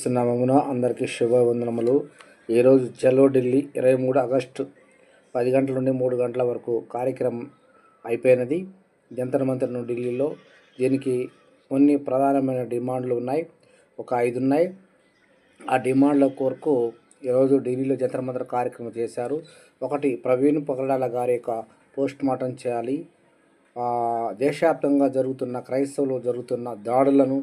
క్రీస్తునామమున అందరికీ శుభవందనములు. ఈరోజు చలో ఢిల్లీ ఇరవై మూడు ఆగస్టు పది గంటల నుండి మూడు గంటల వరకు కార్యక్రమం అయిపోయినది. జంతర్ మంతర్ ఢిల్లీలో. దీనికి కొన్ని ప్రధానమైన డిమాండ్లు ఉన్నాయి. ఒక ఐదు ఉన్నాయి. ఆ డిమాండ్ల కొరకు ఈరోజు ఢిల్లీలో జంతర్ మంతర్ కార్యక్రమం చేశారు. ఒకటి ప్రవీణ్ పగడాల గారి యొక్క పోస్ట్ మార్టం చేయాలి. దేశవ్యాప్తంగా జరుగుతున్న క్రైస్తవులు జరుగుతున్న దాడులను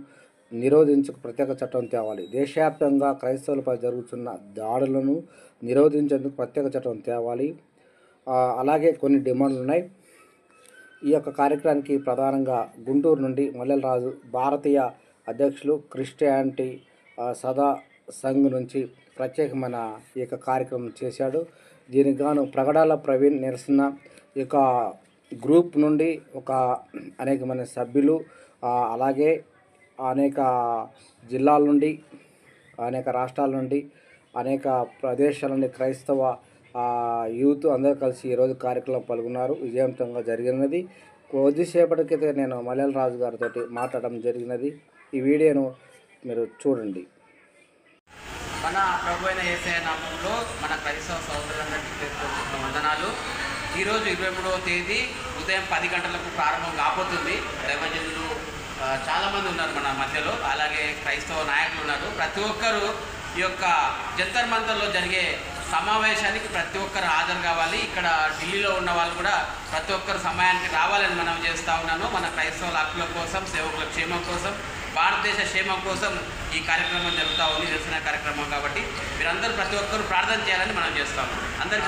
నిరోధించుకు ప్రత్యేక చట్టం తేవాలి. దేశవ్యాప్తంగా క్రైస్తవులపై జరుగుతున్న దాడులను నిరోధించేందుకు ప్రత్యేక చట్టం తేవాలి. అలాగే కొన్ని డిమాండ్లు ఉన్నాయి. ఈ యొక్క కార్యక్రమానికి ప్రధానంగా గుంటూరు నుండి మల్లెలరాజు భారతీయ అధ్యక్షులు క్రిస్టియానిటీ సదా సంఘ్ నుంచి ప్రత్యేకమైన ఈ యొక్క కార్యక్రమం చేశాడు. దీనికి గాను ప్రగడాల ప్రవీణ్ నిరసన ఈ యొక్క గ్రూప్ నుండి ఒక అనేకమైన సభ్యులు అలాగే అనేక జిల్లాల నుండి అనేక రాష్ట్రాల నుండి అనేక ప్రదేశాల నుండి క్రైస్తవ యూత్ అందరూ కలిసి ఈరోజు కార్యక్రమం పాల్గొన్నారు. విజయవంతంగా జరిగినది. కొద్దిసేపటి క్రితం నేను మలయాళ రాజు గారితో మాట్లాడడం జరిగినది. ఈ వీడియోను మీరు చూడండి. మన ప్రభు అయిన ఏసఐ నామంలో మన క్రైస్తవ సోదరులందరికీ వందనాలు. ఈరోజు ఇరవై మూడవ తేదీ ఉదయం పది గంటలకు ప్రారంభం కాబోతుంది. దైవజనులు చాలామంది ఉన్నారు మన మధ్యలో. అలాగే క్రైస్తవ నాయకులు ఉన్నారు. ప్రతి ఒక్కరూ ఈ యొక్క జంతర్ మంతర్లో జరిగే సమావేశానికి ప్రతి ఒక్కరు హాజరు కావాలి. ఇక్కడ ఢిల్లీలో ఉన్న వాళ్ళు కూడా ప్రతి ఒక్కరు సమయానికి రావాలని మనం చేస్తూ ఉన్నాను. మన క్రైస్తవుల హక్కుల కోసం సేవకుల క్షేమం కోసం భారతదేశ క్షేమం కోసం ఈ కార్యక్రమం జరుగుతూ ఉంది. నిరసన కార్యక్రమం కాబట్టి మీరందరూ ప్రతి ఒక్కరు ప్రార్థన చేయాలని మనం చేస్తాము అందరికీ.